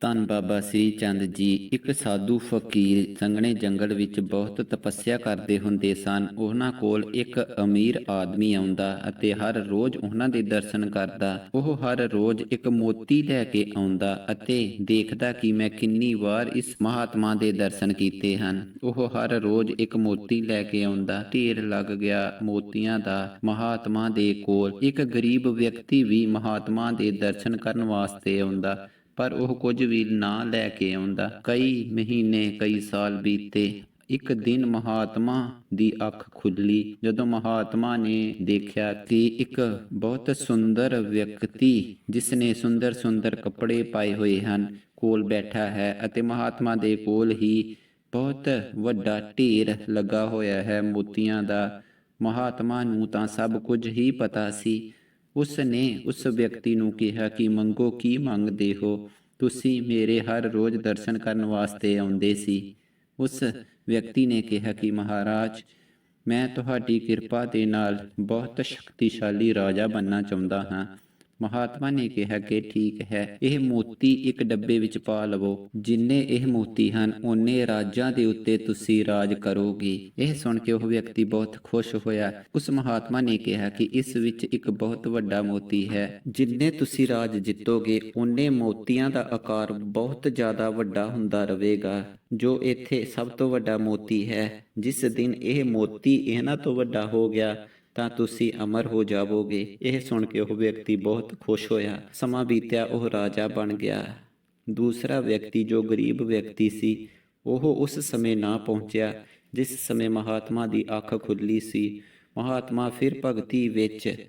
ਧੰਨ ਬਾਬਾ ਸ੍ਰੀ ਚੰਦ ਜੀ, ਇੱਕ ਸਾਧੂ ਫਕੀਰ ਸੰਘਣੇ ਜੰਗਲ ਵਿੱਚ ਬਹੁਤ ਤਪੱਸਿਆ ਕਰਦੇ ਹੁੰਦੇ ਸਨ। ਉਹਨਾਂ ਕੋਲ ਇੱਕ ਅਮੀਰ ਆਦਮੀ ਆਉਂਦਾ ਅਤੇ ਹਰ ਰੋਜ਼ ਉਹਨਾਂ ਦੇ ਦਰਸ਼ਨ ਕਰਦਾ। ਉਹ ਹਰ ਰੋਜ਼ ਇੱਕ ਮੋਤੀ ਲੈ ਕੇ ਆਉਂਦਾ ਅਤੇ ਦੇਖਦਾ ਕਿ ਮੈਂ ਕਿੰਨੀ ਵਾਰ ਇਸ ਮਹਾਤਮਾ ਦੇ ਦਰਸ਼ਨ ਕੀਤੇ ਹਨ। ਉਹ ਹਰ ਰੋਜ਼ ਇੱਕ ਮੋਤੀ ਲੈ ਕੇ ਆਉਂਦਾ। ਢੇਰ ਲੱਗ ਗਿਆ ਮੋਤੀਆਂ ਦਾ ਮਹਾਤਮਾ ਦੇ ਕੋਲ। ਇੱਕ ਗਰੀਬ ਵਿਅਕਤੀ ਵੀ ਮਹਾਤਮਾ ਦੇ ਦਰਸ਼ਨ ਕਰਨ ਵਾਸਤੇ ਆਉਂਦਾ। ਪਰ ਉਹ ਕੁਝ ਵੀ ਨਾ ਲੈ ਕੇ ਆਉਂਦਾ। ਕਈ ਮਹੀਨੇ, ਕਈ ਸਾਲ ਬੀਤੇ, ਇੱਕ ਦਿਨ ਮਹਾਤਮਾ ਦੀ ਅੱਖ ਖੁੱਲੀ ਜਦੋਂ ਮਹਾਤਮਾ ਨੇ ਦੇਖਿਆ ਕਿ ਇੱਕ ਬਹੁਤ ਸੁੰਦਰ ਵਿਅਕਤੀ ਜਿਸ ਨੇ ਸੁੰਦਰ ਸੁੰਦਰ ਕੱਪੜੇ ਪਾਏ ਹੋਏ ਹਨ, ਕੋਲ ਬੈਠਾ ਹੈ ਅਤੇ ਮਹਾਤਮਾ ਦੇ ਕੋਲ ਹੀ ਬਹੁਤ ਵੱਡਾ ਢੇਰ ਲੱਗਾ ਹੋਇਆ ਹੈ ਮੋਤੀਆਂ ਦਾ, ਮਹਾਤਮਾ ਨੂੰ ਤਾਂ ਸਭ ਕੁਝ ਹੀ ਪਤਾ ਸੀ। ਉਸ ਨੇ ਉਸ ਵਿਅਕਤੀ ਨੂੰ ਕਿਹਾ ਕਿ ਮੰਗੋ ਕੀ ਮੰਗਦੇ ਹੋ? ਤੁਸੀਂ ਮੇਰੇ ਹਰ ਰੋਜ਼ ਦਰਸ਼ਨ ਕਰਨ ਵਾਸਤੇ ਆਉਂਦੇ ਸੀ। ਉਸ ਵਿਅਕਤੀ ਨੇ ਕਿਹਾ ਕਿ ਮਹਾਰਾਜ, ਮੈਂ ਤੁਹਾਡੀ ਕਿਰਪਾ ਦੇ ਨਾਲ ਬਹੁਤ ਸ਼ਕਤੀਸ਼ਾਲੀ ਰਾਜਾ ਬਣਨਾ ਚਾਹੁੰਦਾ ਹਾਂ। ਮਹਾਤਮਾ ਨੇ ਕਿਹਾ ਕਿ ਠੀਕ ਹੈ, ਇਹ ਮੋਤੀ ਇੱਕ ਡੱਬੇ ਵਿੱਚ ਪਾ ਲਵੋ, ਜਿੰਨੇ ਇਹ ਮੋਤੀ ਹਨ, ਓਨੇ ਰਾਜਾਂ ਦੇ ਉੱਤੇ ਤੁਸੀਂ ਰਾਜ ਕਰੋਗੇ। ਇਹ ਸੁਣ ਕੇ ਉਹ ਵਿਅਕਤੀ ਬਹੁਤ ਖੁਸ਼ ਹੋਇਆ। ਉਸ ਮਹਾਤਮਾ ਨੇ ਕਿਹਾ ਕਿ ਇਸ ਵਿੱਚ ਇੱਕ ਬਹੁਤ ਵੱਡਾ ਮੋਤੀ ਹੈ। ਜਿੰਨੇ ਤੁਸੀਂ ਰਾਜ ਜਿੱਤੋਗੇ, ਓਨੇ ਮੋਤੀਆਂ ਦਾ ਆਕਾਰ ਬਹੁਤ ਜ਼ਿਆਦਾ ਵੱਡਾ ਹੁੰਦਾ ਰਹੇਗਾ। ਜੋ ਇੱਥੇ ਸਭ ਤੋਂ ਵੱਡਾ ਮੋਤੀ ਹੈ, ਜਿਸ ਦਿਨ ਇਹ ਮੋਤੀ ਇਹਨਾਂ ਤੋਂ ਵੱਡਾ ਹੋ ਗਿਆ ਤਾਂ ਤੁਸੀਂ ਅਮਰ ਹੋ ਜਾਵੋਗੇ। ਇਹ ਸੁਣ ਕੇ ਉਹ ਵਿਅਕਤੀ ਬਹੁਤ ਖੁਸ਼ ਹੋਇਆ। ਸਮਾਂ ਬੀਤਿਆ, ਉਹ ਰਾਜਾ ਬਣ ਗਿਆ। ਦੂਸਰਾ ਵਿਅਕਤੀ ਜੋ ਗਰੀਬ ਵਿਅਕਤੀ ਸੀ, ਉਹ ਉਸ ਸਮੇਂ ਨਾ ਪਹੁੰਚਿਆ, ਜਿਸ ਸਮੇਂ ਮਹਾਤਮਾ ਦੀ ਅੱਖ ਖੁੱਲੀ ਸੀ। ਮਹਾਤਮਾ ਫਿਰ ਭਗਤੀ ਵਿੱਚ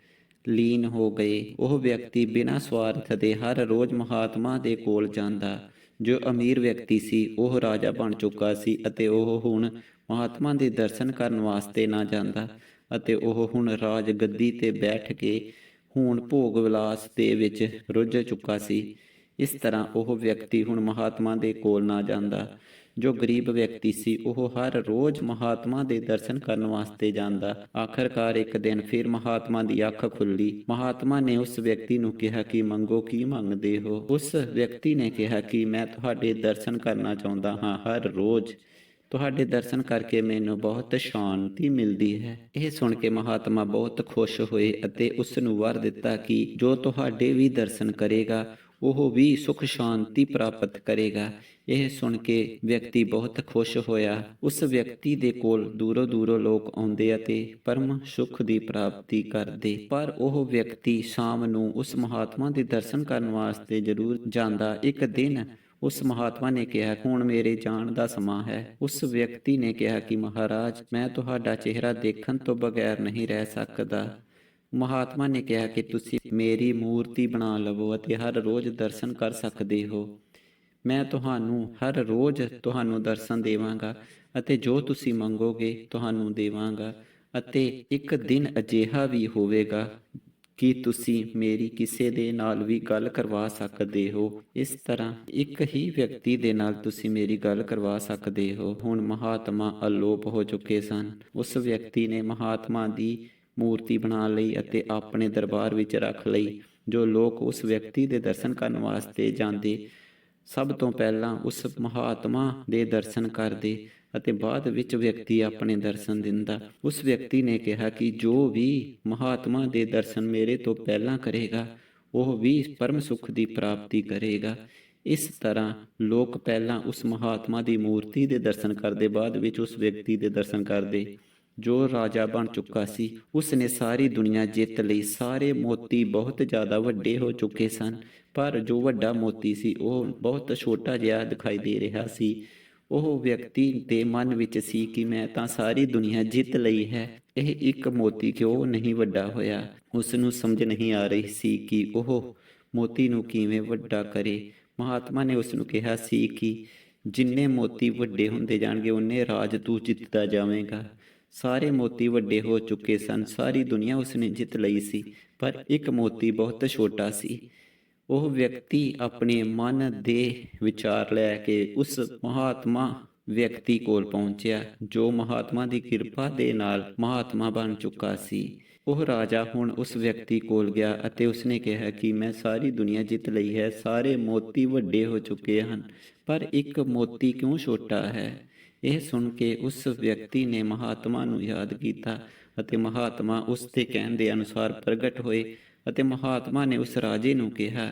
ਲੀਨ ਹੋ ਗਏ। ਉਹ ਵਿਅਕਤੀ ਬਿਨਾਂ ਸਵਾਰਥ ਦੇ ਹਰ ਰੋਜ਼ ਮਹਾਤਮਾ ਦੇ ਕੋਲ ਜਾਂਦਾ। ਜੋ ਅਮੀਰ ਵਿਅਕਤੀ ਸੀ, ਉਹ ਰਾਜਾ ਬਣ ਚੁੱਕਾ ਸੀ ਅਤੇ ਉਹ ਹੁਣ ਮਹਾਤਮਾ ਦੇ ਦਰਸ਼ਨ ਕਰਨ ਵਾਸਤੇ ਨਾ ਜਾਂਦਾ। ਅਤੇ ਉਹ ਹੁਣ ਰਾਜ ਗੱਦੀ ਤੇ ਬੈਠ ਕੇ ਹੁਣ ਭੋਗ ਵਿਲਾਸ ਦੇ ਵਿੱਚ ਰੁੱਝ ਚੁੱਕਾ ਸੀ। ਇਸ ਤਰ੍ਹਾਂ ਉਹ ਵਿਅਕਤੀ ਹੁਣ ਮਹਾਤਮਾ ਦੇ ਕੋਲ ਨਾ ਜਾਂਦਾ। ਜੋ ਗਰੀਬ ਵਿਅਕਤੀ ਸੀ, ਉਹ ਹਰ ਰੋਜ਼ ਮਹਾਤਮਾ ਦੇ ਦਰਸ਼ਨ ਕਰਨ ਵਾਸਤੇ ਜਾਂਦਾ। ਆਖਰਕਾਰ ਇੱਕ ਦਿਨ ਫਿਰ ਮਹਾਤਮਾ ਦੀ ਅੱਖ ਖੁੱਲੀ ਮਹਾਤਮਾ ਨੇ ਉਸ ਵਿਅਕਤੀ ਨੂੰ ਕਿਹਾ ਕਿ, ਮੰਗੋ, ਕੀ ਮੰਗਦੇ ਹੋ? ਉਸ ਵਿਅਕਤੀ ਨੇ ਕਿਹਾ ਕਿ, ਮੈਂ ਤੁਹਾਡੇ ਦਰਸ਼ਨ ਕਰਨਾ ਚਾਹੁੰਦਾ ਹਾਂ ਹਰ ਰੋਜ਼। ਤੁਹਾਡੇ ਦਰਸ਼ਨ ਕਰਕੇ ਮੈਨੂੰ ਬਹੁਤ ਸ਼ਾਂਤੀ ਮਿਲਦੀ ਹੈ। ਇਹ ਸੁਣ ਕੇ ਮਹਾਤਮਾ ਬਹੁਤ ਖੁਸ਼ ਹੋਏ ਅਤੇ ਉਸ ਨੂੰ ਵਰ ਦਿੱਤਾ ਕਿ ਜੋ ਤੁਹਾਡੇ ਵੀ ਦਰਸ਼ਨ ਕਰੇਗਾ, ਉਹ ਵੀ ਸੁਖ ਸ਼ਾਂਤੀ ਪ੍ਰਾਪਤ ਕਰੇਗਾ। ਇਹ ਸੁਣ ਕੇ ਵਿਅਕਤੀ ਬਹੁਤ ਖੁਸ਼ ਹੋਇਆ। ਉਸ ਵਿਅਕਤੀ ਦੇ ਕੋਲ ਦੂਰੋਂ ਦੂਰੋਂ ਲੋਕ ਆਉਂਦੇ ਅਤੇ ਪਰਮ ਸੁਖ ਦੀ ਪ੍ਰਾਪਤੀ ਕਰਦੇ। ਪਰ ਉਹ ਵਿਅਕਤੀ ਸ਼ਾਮ ਨੂੰ ਉਸ ਮਹਾਤਮਾ ਦੇ ਦਰਸ਼ਨ ਕਰਨ ਵਾਸਤੇ ਜ਼ਰੂਰ ਜਾਂਦਾ। ਇੱਕ ਦਿਨ ਉਸ ਮਹਾਤਮਾ ਨੇ ਕਿਹਾ ਹੁਣ ਮੇਰੇ ਜਾਣ ਦਾ ਸਮਾਂ ਹੈ? ਉਸ ਵਿਅਕਤੀ ਨੇ ਕਿਹਾ ਕਿ, ਮਹਾਰਾਜ, ਮੈਂ ਤੁਹਾਡਾ ਚਿਹਰਾ ਦੇਖਣ ਤੋਂ ਬਗੈਰ ਨਹੀਂ ਰਹਿ ਸਕਦਾ। ਮਹਾਤਮਾ ਨੇ ਕਿਹਾ ਕਿ, ਤੁਸੀਂ ਮੇਰੀ ਮੂਰਤੀ ਬਣਾ ਲਵੋ ਅਤੇ ਹਰ ਰੋਜ਼ ਦਰਸ਼ਨ ਕਰ ਸਕਦੇ ਹੋ। ਮੈਂ ਤੁਹਾਨੂੰ ਹਰ ਰੋਜ਼ ਤੁਹਾਨੂੰ ਦਰਸ਼ਨ ਦੇਵਾਂਗਾ ਅਤੇ ਜੋ ਤੁਸੀਂ ਮੰਗੋਗੇ, ਤੁਹਾਨੂੰ ਦੇਵਾਂਗਾ ਅਤੇ ਇੱਕ ਦਿਨ ਅਜਿਹਾ ਵੀ ਹੋਵੇਗਾ ਕਿ ਤੁਸੀਂ ਮੇਰੀ ਕਿਸੇ ਦੇ ਨਾਲ ਵੀ ਗੱਲ ਕਰਵਾ ਸਕਦੇ ਹੋ? ਇਸ ਤਰ੍ਹਾਂ ਇੱਕ ਹੀ ਵਿਅਕਤੀ ਦੇ ਨਾਲ ਤੁਸੀਂ ਮੇਰੀ ਗੱਲ ਕਰਵਾ ਸਕਦੇ ਹੋ। ਹੁਣ ਮਹਾਤਮਾ ਅਲੋਪ ਹੋ ਚੁੱਕੇ ਸਨ। ਉਸ ਵਿਅਕਤੀ ਨੇ ਮਹਾਤਮਾ ਦੀ ਮੂਰਤੀ ਬਣਾ ਲਈ ਅਤੇ ਆਪਣੇ ਦਰਬਾਰ ਵਿੱਚ ਰੱਖ ਲਈ, ਜੋ ਲੋਕ ਉਸ ਵਿਅਕਤੀ ਦੇ ਦਰਸ਼ਨ ਕਰਨ ਵਾਸਤੇ ਜਾਂਦੇ। ਸਭ ਤੋਂ ਪਹਿਲਾਂ ਉਸ ਮਹਾਤਮਾ ਦੇ ਦਰਸ਼ਨ ਕਰਦੇ। ਅਤੇ ਬਾਅਦ ਵਿੱਚ ਵਿਅਕਤੀ ਆਪਣੇ ਦਰਸ਼ਨ ਦਿੰਦਾ। ਉਸ ਵਿਅਕਤੀ ਨੇ ਕਿਹਾ ਕਿ ਜੋ ਵੀ ਮਹਾਤਮਾ ਦੇ ਦਰਸ਼ਨ ਮੇਰੇ ਤੋਂ ਪਹਿਲਾਂ ਕਰੇਗਾ, ਉਹ ਵੀ ਪਰਮ ਸੁਖ ਦੀ ਪ੍ਰਾਪਤੀ ਕਰੇਗਾ। ਇਸ ਤਰ੍ਹਾਂ ਲੋਕ ਪਹਿਲਾਂ ਉਸ ਮਹਾਤਮਾ ਦੀ ਮੂਰਤੀ ਦੇ ਦਰਸ਼ਨ ਕਰਦੇ, ਬਾਅਦ ਵਿੱਚ ਉਸ ਵਿਅਕਤੀ ਦੇ ਦਰਸ਼ਨ ਕਰਦੇ। ਜੋ ਰਾਜਾ ਬਣ ਚੁੱਕਾ ਸੀ, ਉਸ ਨੇ ਸਾਰੀ ਦੁਨੀਆ ਜਿੱਤ ਲਈ ਸਾਰੇ ਮੋਤੀ ਬਹੁਤ ਜ਼ਿਆਦਾ ਵੱਡੇ ਹੋ ਚੁੱਕੇ ਸਨ, ਪਰ ਜੋ ਵੱਡਾ ਮੋਤੀ ਸੀ, ਉਹ ਬਹੁਤ ਛੋਟਾ ਜਿਹਾ ਦਿਖਾਈ ਦੇ ਰਿਹਾ ਸੀ। ਉਹ ਵਿਅਕਤੀ ਦੇ ਮਨ ਵਿੱਚ ਸੀ ਕਿ ਮੈਂ ਤਾਂ ਸਾਰੀ ਦੁਨੀਆ ਜਿੱਤ ਲਈ ਹੈ। ਇਹ ਇੱਕ ਮੋਤੀ ਕਿਉਂ ਨਹੀਂ ਵੱਡਾ ਹੋਇਆ? ਉਸ ਨੂੰ ਸਮਝ ਨਹੀਂ ਆ ਰਹੀ ਸੀ ਕਿ ਉਹ ਮੋਤੀ ਨੂੰ ਕਿਵੇਂ ਵੱਡਾ ਕਰੇ। ਮਹਾਤਮਾ ਨੇ ਉਸ ਨੂੰ ਕਿਹਾ ਸੀ ਕਿ ਜਿੰਨੇ ਮੋਤੀ ਵੱਡੇ ਹੁੰਦੇ ਜਾਣਗੇ, ਉਹਨੇ ਰਾਜ ਤੂੰ ਜਿੱਤਦਾ ਜਾਵੇਂਗਾ। ਸਾਰੇ ਮੋਤੀ ਵੱਡੇ ਹੋ ਚੁੱਕੇ ਸਨ। ਸਾਰੀ ਦੁਨੀਆ ਉਸਨੇ ਜਿੱਤ ਲਈ ਸੀ, ਪਰ ਇੱਕ ਮੋਤੀ ਬਹੁਤ ਛੋਟਾ ਸੀ। ਉਹ ਵਿਅਕਤੀ ਆਪਣੇ ਮਨ ਦੇ ਵਿਚਾਰ ਲੈ ਕੇ ਉਸ ਮਹਾਤਮਾ ਵਿਅਕਤੀ ਕੋਲ ਪਹੁੰਚਿਆ, ਜੋ ਮਹਾਤਮਾ ਦੀ ਕਿਰਪਾ ਦੇ ਨਾਲ ਮਹਾਤਮਾ ਬਣ ਚੁੱਕਾ ਸੀ। ਉਹ ਰਾਜਾ ਹੁਣ ਉਸ ਵਿਅਕਤੀ ਕੋਲ ਗਿਆ ਅਤੇ ਉਸਨੇ ਕਿਹਾ ਕਿ ਮੈਂ ਸਾਰੀ ਦੁਨੀਆ ਜਿੱਤ ਲਈ ਹੈ, ਸਾਰੇ ਮੋਤੀ ਵੱਡੇ ਹੋ ਚੁੱਕੇ ਹਨ, ਪਰ ਇੱਕ ਮੋਤੀ ਕਿਉਂ ਛੋਟਾ ਹੈ? ਇਹ ਸੁਣ ਕੇ ਉਸ ਵਿਅਕਤੀ ਨੇ ਮਹਾਤਮਾ ਨੂੰ ਯਾਦ ਕੀਤਾ ਅਤੇ ਮਹਾਤਮਾ ਉਸ ਦੇ ਕਹਿਣ ਦੇ ਅਨੁਸਾਰ ਪ੍ਰਗਟ ਹੋਏ ਅਤੇ ਮਹਾਤਮਾ ਨੇ ਉਸ ਰਾਜੇ ਨੂੰ ਕਿਹਾ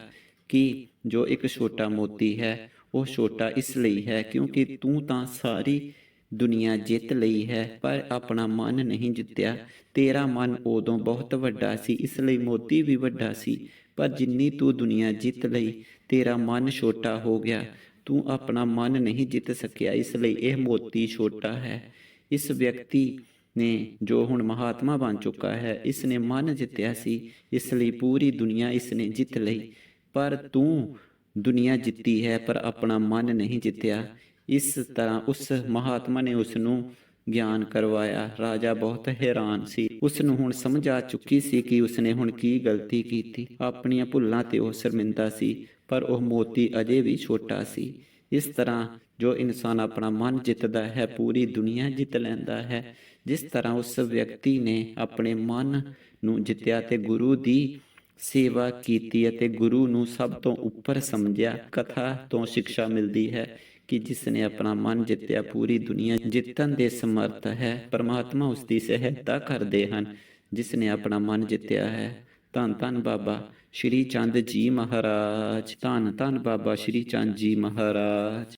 ਕਿ ਜੋ ਇੱਕ ਛੋਟਾ ਮੋਤੀ ਹੈ, ਉਹ ਛੋਟਾ ਇਸ ਲਈ ਹੈ ਕਿਉਂਕਿ ਤੂੰ ਤਾਂ ਸਾਰੀ ਦੁਨੀਆ ਜਿੱਤ ਲਈ ਹੈ, ਪਰ ਆਪਣਾ ਮਨ ਨਹੀਂ ਜਿੱਤਿਆ। ਤੇਰਾ ਮਨ ਉਦੋਂ ਬਹੁਤ ਵੱਡਾ ਸੀ, ਇਸ ਲਈ ਮੋਤੀ ਵੀ ਵੱਡਾ ਸੀ, ਪਰ ਜਿੰਨੀ ਤੂੰ ਦੁਨੀਆ ਜਿੱਤ ਲਈ, ਤੇਰਾ ਮਨ ਛੋਟਾ ਹੋ ਗਿਆ। ਤੂੰ ਆਪਣਾ ਮਨ ਨਹੀਂ ਜਿੱਤ ਸਕਿਆ, ਇਸ ਲਈ ਇਹ ਮੋਤੀ ਛੋਟਾ ਹੈ। ਇਸ ਵਿਅਕਤੀ ਨੇ ਜੋ ਹੁਣ ਮਹਾਤਮਾ ਬਣ ਚੁੱਕਾ ਹੈ ਇਸ ਨੇ ਮਨ ਜਿੱਤਿਆ ਸੀ, ਇਸ ਲਈ ਪੂਰੀ ਦੁਨੀਆ ਇਸ ਨੇ ਜਿੱਤ ਲਈ। ਪਰ ਤੂੰ ਦੁਨੀਆ ਜਿੱਤੀ ਹੈ, ਪਰ ਆਪਣਾ ਮਨ ਨਹੀਂ ਜਿੱਤਿਆ। ਇਸ ਤਰ੍ਹਾਂ ਉਸ ਮਹਾਤਮਾ ਨੇ ਉਸ ਨੂੰ ਗਿਆਨ ਕਰਵਾਇਆ। ਰਾਜਾ ਬਹੁਤ ਹੈਰਾਨ ਸੀ। ਉਸ ਨੂੰ ਹੁਣ ਸਮਝ ਆ ਚੁੱਕੀ ਸੀ ਕਿ ਉਸਨੇ ਹੁਣ ਕੀ ਗਲਤੀ ਕੀਤੀ। ਆਪਣੀਆਂ ਭੁੱਲਾਂ ਤੇ ਉਹ ਸ਼ਰਮਿੰਦਾ ਸੀ, ਪਰ ਉਹ ਮੋਤੀ ਅਜੇ ਵੀ ਛੋਟਾ ਸੀ। ਇਸ ਤਰ੍ਹਾਂ ਜੋ ਇਨਸਾਨ ਆਪਣਾ ਮਨ ਜਿੱਤਦਾ ਹੈ, ਪੂਰੀ ਦੁਨੀਆ ਜਿੱਤ ਲੈਂਦਾ ਹੈ ਜਿਸ ਤਰ੍ਹਾਂ ਉਸ ਵਿਅਕਤੀ ਨੇ ਆਪਣੇ ਮਨ ਨੂੰ ਜਿੱਤਿਆ ਤੇ ਗੁਰੂ ਦੀ ਸੇਵਾ ਕੀਤੀ ਅਤੇ ਗੁਰੂ ਨੂੰ ਸਭ ਤੋਂ ਉੱਪਰ ਸਮਝਿਆ, ਕਥਾ ਤੋਂ ਸਿੱਖਿਆ ਮਿਲਦੀ ਹੈ ਕਿ ਜਿਸ ਨੇ ਆਪਣਾ ਮਨ ਜਿੱਤਿਆ, ਪੂਰੀ ਦੁਨੀਆ ਜਿੱਤਣ ਦੇ ਸਮਰਥ ਹੈ, ਪਰਮਾਤਮਾ ਉਸ ਦੀ ਸਹਾਇਤਾ ਕਰਦੇ ਹਨ। ਜਿਸ ਨੇ ਆਪਣਾ ਮਨ ਜਿੱਤਿਆ ਹੈ, ਧੰਨ ਧੰਨ ਬਾਬਾ ਸ਼੍ਰੀ ਚੰਦ ਜੀ ਮਹਾਰਾਜ, ਧੰਨ ਧੰਨ ਬਾਬਾ ਸ਼੍ਰੀ ਚੰਦ ਜੀ ਮਹਾਰਾਜ।